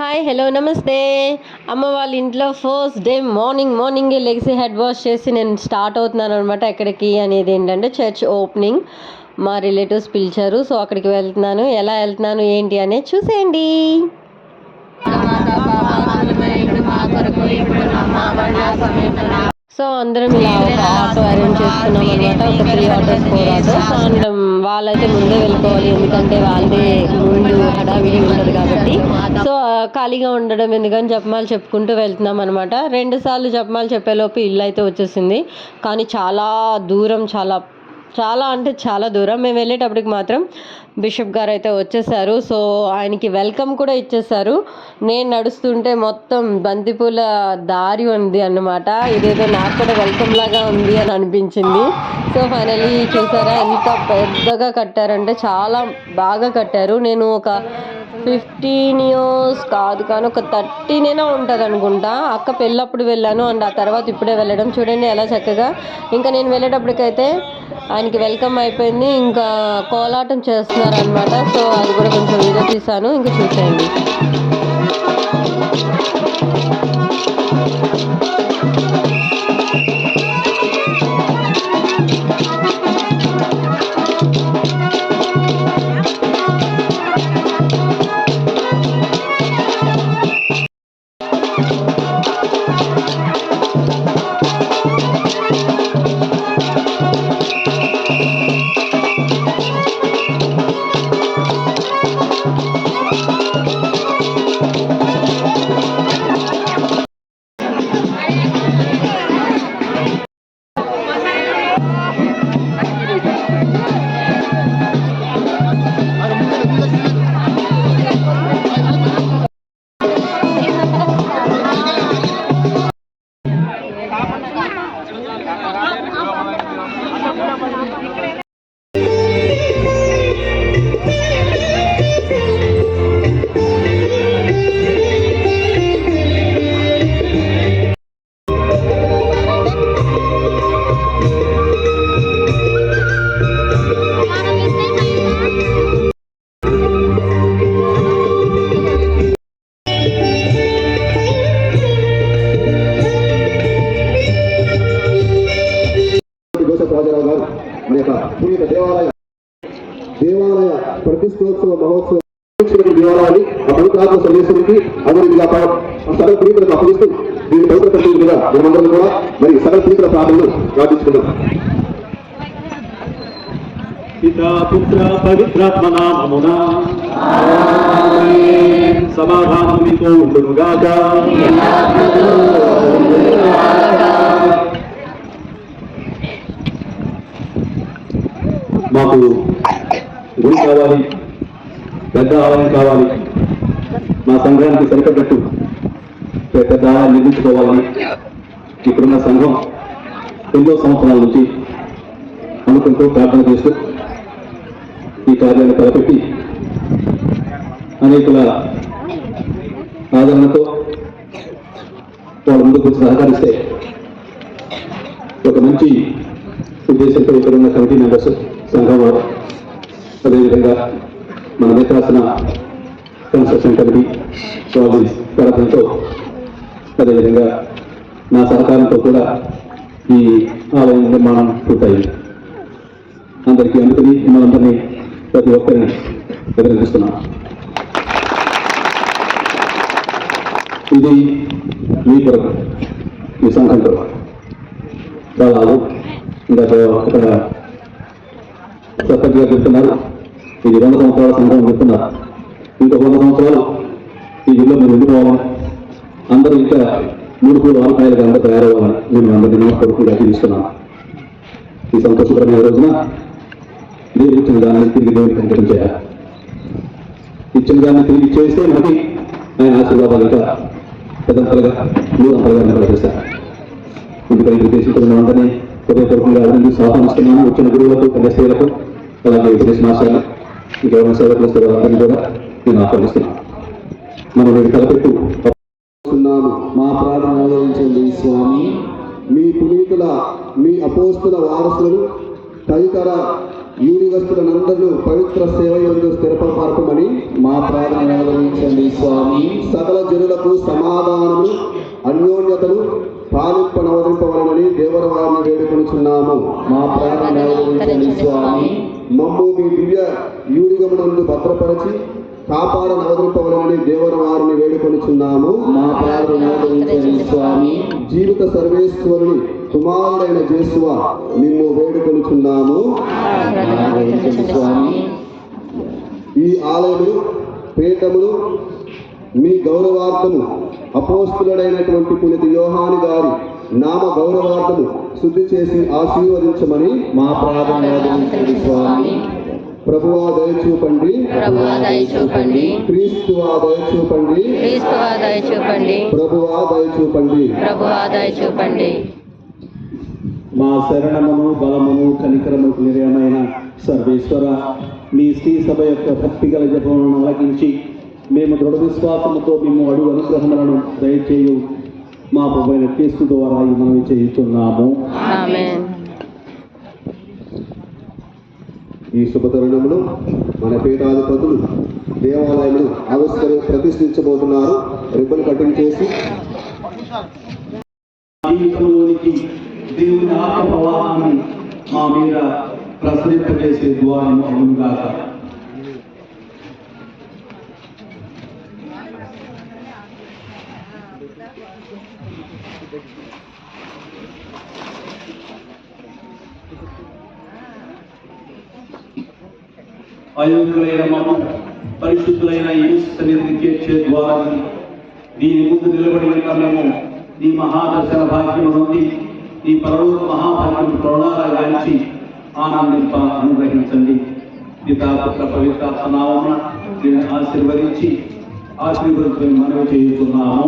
Hi hello నమస్తే అమ్మ వాళ్ళ ఇంట్లో ఫస్ట్ డే మార్నింగ్ మార్నింగే లెగ్సి హెడ్ వాష్ చేసి నేను స్టార్ట్ అవుతున్నాను అనమాట ఎక్కడికి అనేది ఏంటంటే చర్చ్ ఓపెనింగ్ మా రిలేటివ్స్ పిలిచారు సో అక్కడికి వెళ్తున్నాను. ఎలా వెళ్తున్నాను ఏంటి అనేది చూసేయండి. సో అందరం ఇలా ఒక ఆటో అరేంజ్ చేసుకున్నాం అనమాట ఒక three autos four autos and వాళ్ళైతే ముందే వెళ్ళిపోవాలి. ఎందుకంటే వాళ్ళదే ముందు హడావిడి ఉంటుంది కాబట్టి. సో ఖాళీగా ఉండడం ఎందుకని జపమాలు చెప్పుకుంటూ వెళ్తున్నాం అనమాట రెండు సార్లు జపమాలు చెప్పేలోపు ఇల్లు అయితే వచ్చేసింది. కానీ చాలా దూరం చాలా చాలా అంటే చాలా దూరం. మేము వెళ్ళేటప్పటికి మాత్రం బిషప్ గారు అయితే వచ్చేసారు. సో ఆయనకి వెల్కమ్ కూడా ఇచ్చేసారు. నేను నడుస్తుంటే మొత్తం బంతిపూల దారి ఉంది అన్నమాట. ఇదేదో నాకు కూడా వెల్కమ్ లాగా ఉంది అని అనిపించింది. సో ఫైనలీ చూసారా ఎంత పెద్దగా కట్టారంటే చాలా బాగా కట్టారు. నేను ఒక ఫిఫ్టీన్ ఇయర్స్ కాదు కానీ ఒక థర్టీనేనా ఉంటుంది అనుకుంటా. అక్క పెళ్ళప్పుడు వెళ్ళాను అండ్ ఆ తర్వాత ఇప్పుడే వెళ్ళడం. చూడండి ఎలా చక్కగా. ఇంకా నేను వెళ్ళేటప్పటికైతే ఆయనకి వెల్కమ్ అయిపోయింది. ఇంకా కోలాటం చేస్తున్నారు అనమాట సో అది కూడా కొంచెం వీడియో తీసాను ఇంకా చూసేయండి. దేవాలయాన్ని ఆ పవిత్రాత్మ సందేశానికి అభివృద్ధిగా సకల ప్రీతులకు అప్పగిస్తూ దీని పవిత్ర కట్టిన మీద మనమందరం కూడా మరి సకల ప్రీతుల ప్రార్థనలు ప్రార్థించుకుందాం. పితా పుత్ర పవిత్రాత్మ నామమున సమాధానం మీతో ఉండునుగాక. మాకు గుడి కావాలి. పెద్ద ఆలయం కావాలి. మా సంఘానికి సరిపడ్డట్టు పెద్ద ఆలయం నిర్మించుకోవాలని ఇప్పుడున్న సంఘం ఎన్నో సంవత్సరాల నుంచి అనుకుంటూ ప్రార్థన చేస్తూ ఈ కార్యాన్ని తలపెట్టి అనేకుల ఆదరణతో వాళ్ళ ముందుకు సహకరిస్తే ఒక మంచి ఉద్దేశంతో ఇక్కడ ఉన్న కమిటీ మెంబర్స్ సంఘం వారు అదేవిధంగా మన మిత్రాసన కన్స్ట్రక్షన్ కమిటీ వాళ్ళ ప్రార్థనతో అదేవిధంగా నా సహకారంతో కూడా ఈ ఆలయం నిర్మాణం పూర్తయింది అందరికీ అందుకని మనందరినీ ప్రతి ఒక్కరిని అభినందిస్తున్నాం ఇది మీ కొరకు మీ సంఘంతో వాళ్ళు ఇందాక ఇక్కడ సర్పంచ్ గారు చెప్తున్నారు ఇది వంద సంవత్సరాల సంఘం చెప్తున్నారు ఇంకా వంద సంవత్సరాలు ఈ జిల్లా మీరు ఉండిపోవాలని అందరూ ఇంకా మూడు పూలు ఆనకాయలుగా అందరూ తయారవ్వాలని నేను అందరినీ నమస్కరించుకుంటూ అభిస్తున్నాను ఈ సంతోషకరమైన రోజున దేవుడు ఇచ్చిన దాన్ని తిరిగి దేవుడికి అంకితం చేయాలి. ఇచ్చిన దాన్ని తిరిగి చేస్తే మనకి ఆయన ఆశీర్వాదాలు ఇంకా పెద్దంతలుగా నూరంతలుగా నిలబడిస్తారు. ఎందుకంటే ఇది దేశంలో అందరినీ హృదయపూర్వకంగా అభినందిస్తూ ఆహ్వానిస్తున్నాను. వచ్చిన గురువులకు కన్యస్త్రీలకు అలాగే ఉపదేశ మాసాలు ఇంకెవరైనా సేవకులు వస్తే వాళ్ళందరినీ కూడా నేను ఆహ్వానిస్తున్నాను మనం వీటి తలపెట్టు మా ప్రార్థన ఆదరించండి స్వామి మీ పునీతుల మీ అపోస్తుల వారసులను తదితర యూనివర్సిటీలందరూ పవిత్ర సేవ ఎందు స్థిరపరపరపమని మా ప్రార్థన ఆదరించండి స్వామి సకల జనులకు సమాధానము అన్యోన్యతలు పాలింపనవరింపవలనని దేవరవారిని వేడుకొనుచున్నాము మా ప్రార్థన ఆదరించండి స్వామి. మమ్ము మీ దివ్య యూడిగమునందు భద్రపరచి కాపాడ నవరింపవలనని దేవర వారిని వేడుకొనుచున్నాము. మా ప్రార్థన స్వామి. జీవిత సర్వేశ్వరుని కుమారుడైన జేసువ మిమ్ము వేడుకొనుచున్నాము. స్వామి. ఈ ఆలయములు పీఠములు మీ గౌరవార్థము అపోస్తులుడైనటువంటి పునిత యోహాని గారి నామ గౌరవార్థము శుద్ధి చేసి ఆశీర్వదించమని మా ప్రార్థన స్వామి. ప్రభువా దయచూపండి ప్రభువా దయ చూపండి. క్రీస్తువా దయచూపండి క్రీస్తువా దయ చూపండి. ప్రభువా దయచూపండి ప్రభువా దయ చూపండి. మా శరణమును బలమును కనికరముకు నిలయమైన సర్వేశ్వర మీ శ్రీ సభ యొక్క భక్తిగల జపములను ఆలకించి మేము దృఢ విశ్వాసముతో మేము అడుగు అనుగ్రహములను దయచేయు. మా ప్రభైన క్రీస్తు ద్వారా ఈ మనవి ఆమేన్. ఈ శుభతరుణములు మన పీఠాధిపతులు దేవాలయములు ఆవిష్కరి ప్రతిష్ఠించబోతున్నారు. రిబ్బన్ కటింగ్ చేసి. జీవితంలోనికి దేవుని ఆత్మ ప్రవాహాన్ని మా మీద ప్రసరింపజేసే ద్వారం అయోగ్యులైన మమ్మ పరిశుద్ధులైన యేసు సన్నిధికి చేర్చే ద్వారాన్ని దీని ముందు నిలబడి ఉన్న మేము నీ మహాదర్శన భాగ్యం నుండి నీ పరలోక మహాభాగ్యం ప్రణాళించి ఆనందింప అనుగ్రహించండి పితాపుత్ర పవిత్రాత్మ నామమున దీన్ని ఆశీర్వదించి ఆశీర్వదించని మనవి చేస్తున్నాము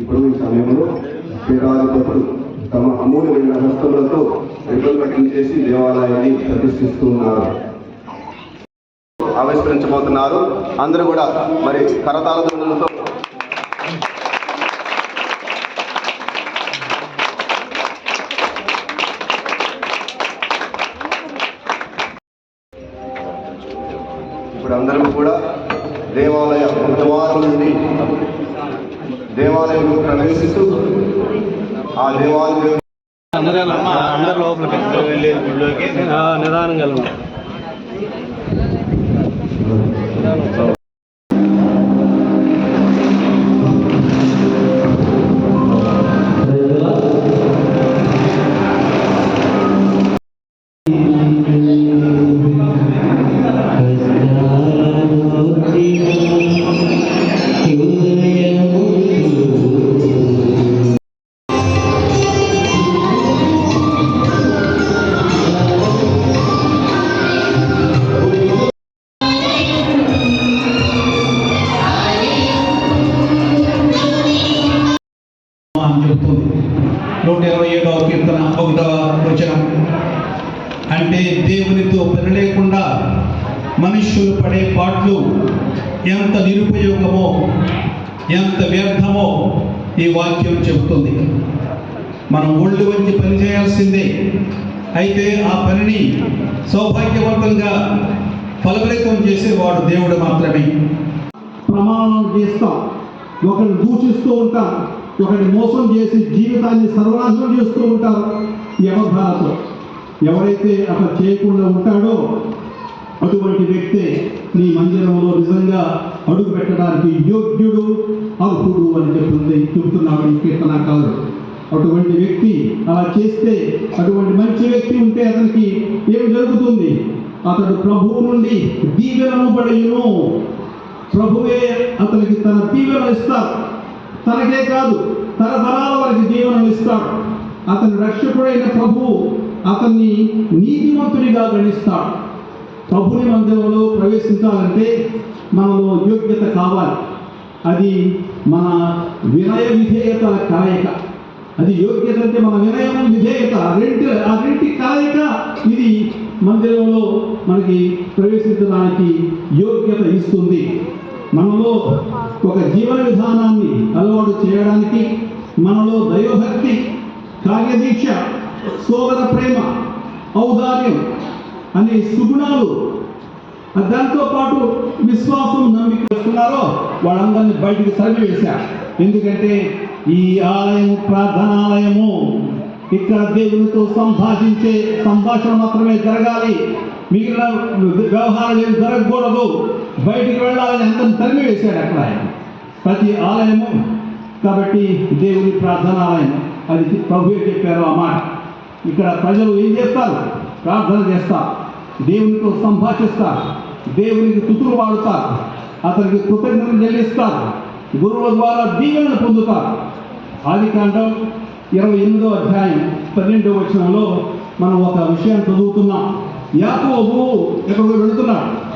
ఇప్పుడు ఈ సమయంలో పీఠాధిపతులు తమ అమూల్యమైన హస్తములతో రిబ్బన్ కటింగ్ చేసి దేవాలయాన్ని ప్రతిష్ఠిస్తున్నారు ఆవిష్కరించబోతున్నారు. అందరూ కూడా మరి కరతాల దండలతో దేవాలయంలో ప్రవేశిస్తూ ఆ దేవాలయం అని చెబుతుంది. నూట ఇరవై ఏడవ కీర్తన ఒకటవ వచనం. అంటే దేవునితో పని లేకుండా మనుష్యులు పడే పాటలు ఎంత నిరుపయోగమో ఎంత వ్యర్థమో ఈ వాక్యం చెబుతుంది. మనం ఒళ్ళు వంచి పని చేయాల్సిందే. అయితే ఆ పనిని సౌభాగ్యవంతంగా ఫలభరితం చేసేవాడు దేవుడు మాత్రమే. ప్రమాణం చేస్తాం ఒకరిని దూషిస్తూ ఉంటాం ఒకటి మోసం చేసి జీవితాన్ని సర్వనాశనం చేస్తూ ఉంటారు ఈ ఎవరైతే అట్లా చేయకుండా ఉంటాడో అటువంటి వ్యక్తే నీ మందిరంలో నిజంగా అడుగు పెట్టడానికి యోగ్యుడు అర్హుడు అని చెప్తుంది చెబుతున్నాడు ఈ కీర్తనాకారుడు. అటువంటి వ్యక్తి అలా చేస్తే అటువంటి మంచి వ్యక్తి ఉంటే అతనికి ఏం జరుగుతుంది? అతడు ప్రభువు నుండి దీవెనముబడియును ప్రభువే అతనికి తన దీవెన ఇస్తారు. తనకే కాదు తరతరాల వారికి జీవనం ఇస్తాడు. అతని రక్షకుడైన ప్రభువు అతన్ని నీతిమంతునిగా గణిస్తాడు. ప్రభుని మందిరంలో ప్రవేశించాలంటే మనలో యోగ్యత కావాలి. అది మన వినయ విధేయతల కలయిక. అది యోగ్యత అంటే మన వినయం విధేయత. రెంట్ ఆ రెంటి కలయిక ఇది మందిరంలో మనకి ప్రవేశించడానికి యోగ్యత ఇస్తుంది. మనలో ఒక జీవన విధానాన్ని అలవాటు చేయడానికి మనలో దైవభక్తి కార్యదీక్ష సోదర ప్రేమ ఔదార్యం అనే సుగుణాలు దాంతోపాటు విశ్వాసం నమ్మిక వస్తున్నారో వాళ్ళందరినీ బయటికి సరివేశారు ఎందుకంటే ఈ ఆలయం ప్రార్థనాలయము ఇక్కడ దేవునితో సంభాషించే సంభాషణ మాత్రమే జరగాలి. మిగిలిన వ్యవహారాలు ఏం జరగకూడదు. బయటికి వెళ్ళాలని అంత తరిమి వేశాడు అక్కడ ఆయన. ప్రతి ఆలయము కాబట్టి దేవుని ప్రార్థనాలయం. అది ప్రభు చెప్పారు ఆ మాట. ఇక్కడ ప్రజలు ఏం చేస్తారు? ప్రార్థన చేస్తారు. దేవునితో సంభాషిస్తారు. దేవునికి తుతులు వాడుతారు. అతనికి కృతజ్ఞతలు చెల్లిస్తారు. గురువుల ద్వారా దీవెనలు పొందుతారు. ఆది కాండం ఇరవై ఎనిమిదో అధ్యాయం పన్నెండో వచనంలో మనం ఒక విషయం చదువుతున్నాం. యాకోబు ఎక్కడికి వెళుతున్నాడు.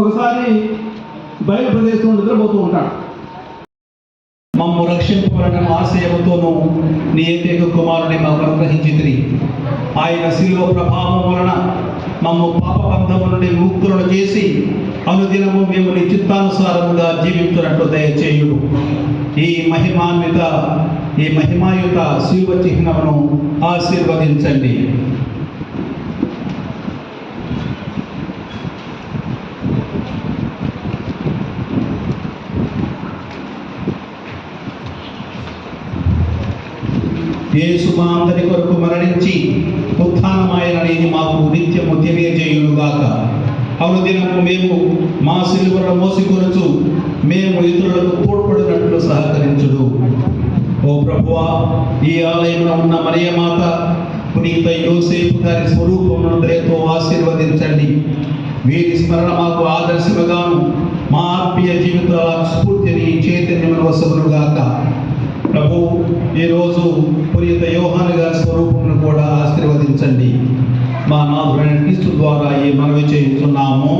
ఒకసారి బయలు ప్రదేశంలో నిద్రపోతూ ఉంటాడు. మమ్ము రక్షింపబడిన ఆశయముతోనూ నీ ఏకైక కుమారుని మాకు అనుగ్రహించితిరి. ఆయన శిలువ ప్రభావం వలన మమ్ము పాపబంధము నుండి ముక్తులను చేసి అనుదినము మేము నీ చిత్తానుసారముగా జీవించినట్లు దయచేయుడు ఈ మహిమాన్విత ఈ మహిమాయుత శిల్వ చిహ్నమును ఆశీర్వదించండి. యేసు మా అందరి కొరకు మరణించి ఉత్థానమాయననేది మాకు నిత్యము తెలియజేయునుగాక. అనుదినము మేము మా సిలువను మోసికొనుచు మేము ఇతరులకు తోడ్పడినట్లు సహకరించుడు ఓ ప్రభువా ఈ ఆలయంలో ఉన్న మరియమాత పునీత యోసేపు గారి స్వరూపమును దయతో ఆశీర్వదించండి. వీరి స్మరణ మాకు ఆదర్శముగాను మా ఆత్మీయ జీవితాల స్ఫూర్తిని చైతన్యమును వసములుగాక ప్రభు ఈరోజు పునీత యోహాను గారి స్వరూపమును కూడా ఆశీర్వదించండి. మా నాథుడైన క్రీస్తు ద్వారా ఈ మనవి చేస్తున్నాము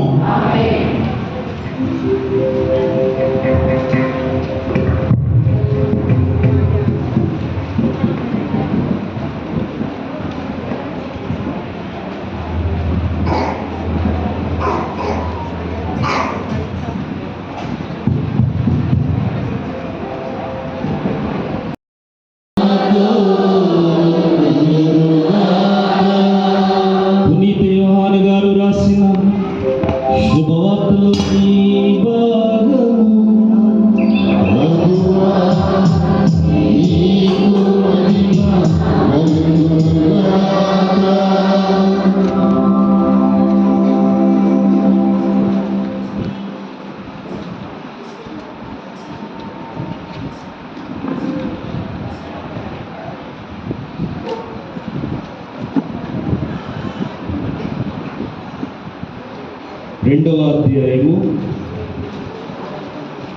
రెండవ అధ్యాయము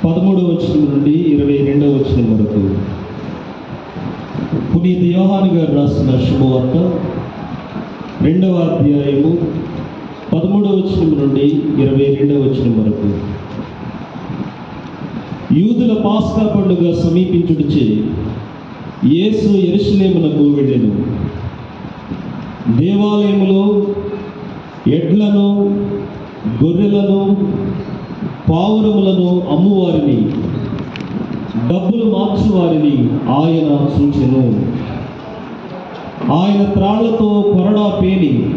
పదమూడవ వచనం నుండి ఇరవై రెండవ వచనం వరకు. పునీత యోహాన్ గారు రాసిన శుభవార్త రెండవ అధ్యాయము పదమూడవ వచనం నుండి ఇరవై రెండవ వచనం వరకు. యూదుల పాస్కా పండుగ సమీపించుడిచే యేసు ఎరుసలేమునకు వెళ్ళెను. దేవాలయములో ఎడ్లను గొర్రెలను పావురములను అమ్మువారిని డబ్బులు మార్చువారిని ఆయన సూచను. ఆయన త్రాళ్ళతో కొరడా పేని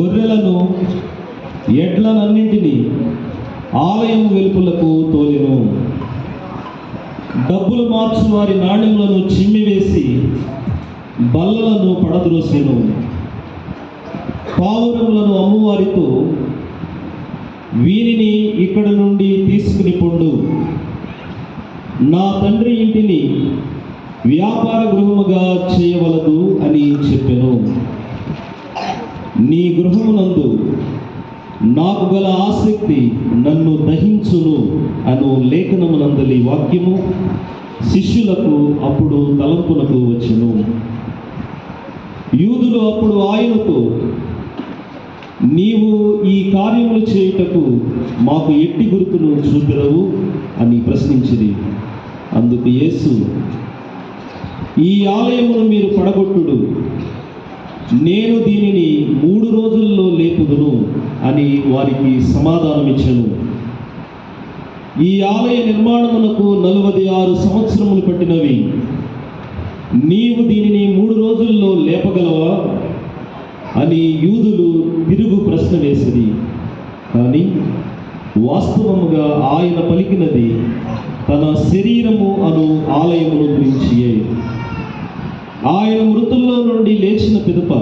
గొర్రెలను ఎడ్లనన్నింటినీ ఆలయం వెలుపులకు తోలెను. డబ్బులు మార్చువారి నాణ్యములను చిమ్మివేసి బల్లలను పడద్రోసెను. పావురములను అమ్మువారితో వీరిని ఇక్కడ నుండి తీసుకుని పొండు. నా తండ్రి ఇంటిని వ్యాపార గృహముగా చేయవలదు అని చెప్పెను. నీ గృహమునందు నాకు గల ఆసక్తి నన్ను దహించును అను లేఖనమునందలి వాక్యము శిష్యులకు అప్పుడు తలంపులకు వచ్చును. యూదులు అప్పుడు ఆయనతో నీవు ఈ కార్యములు చేయుటకు మాకు ఎట్టి గుర్తును చూపిరవు అని ప్రశ్నించింది అందుకు యేసు ఈ ఆలయమును మీరు పడగొట్టుడు. నేను దీనిని మూడు రోజుల్లో లేపుదును అని వారికి సమాధానమిచ్చను. ఈ ఆలయ నిర్మాణమునకు నలభై ఆరు సంవత్సరములు పట్టినవి. నీవు దీనిని మూడు రోజుల్లో లేపగలవా అని యూదులు తిరుగు ప్రశ్న వేసిరి. కానీ వాస్తవముగా ఆయన పలికినది తన శరీరము అను ఆలయమును గురించియే. ఆయన మృతుల్లో నుండి లేచిన పిదప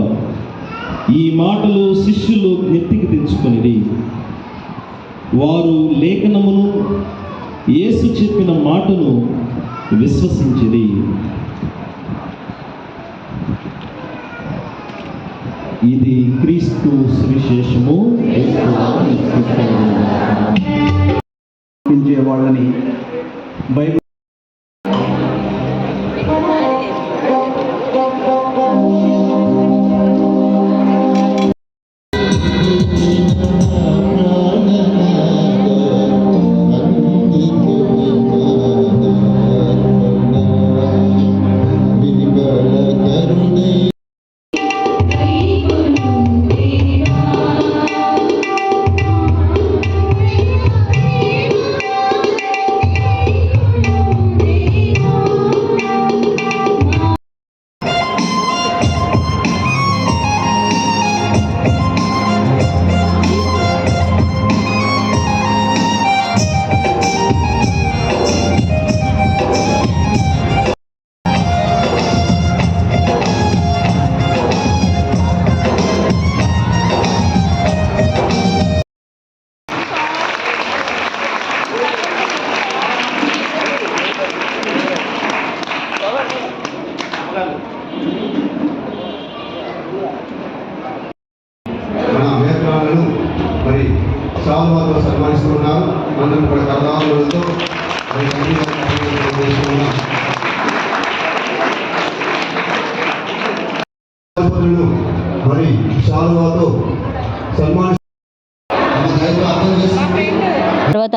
ఈ మాటలు శిష్యులు నెత్తికి తెచ్చుకొనిది వారు లేఖనమును యేసు చెప్పిన మాటను విశ్వసించిరి. సాల్వాతో సన్మానిస్తున్నారు. అందరం కూడా కరదాలతో మరి చాలా అభినందనలు సన్మాని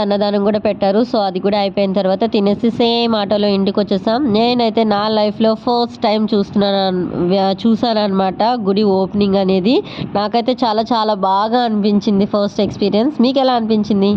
అన్నదానం కూడా పెట్టారు. సో అది కూడా అయిపోయిన తర్వాత తినేసి సేమ్ ఆటోలో ఇంటికి వచ్చేసాం నేనైతే నా లైఫ్లో ఫస్ట్ టైం చూస్తున్నాను చూసాను అనమాట గుడి ఓపెనింగ్ అనేది. నాకైతే చాలా చాలా బాగా అనిపించింది ఫస్ట్ ఎక్స్పీరియన్స్. మీకు ఎలా అనిపించింది?